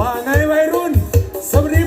ว่าไงวัยรุ่น สวัสดี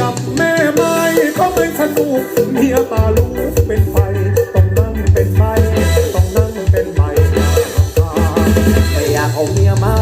กับแม่ไม่เขาไม่สนุกเมียตาลูกเป็นไฟต้องนั่งเป็นไฟต้องนั่งเป็นไฟไม่อยากเอาเมียมา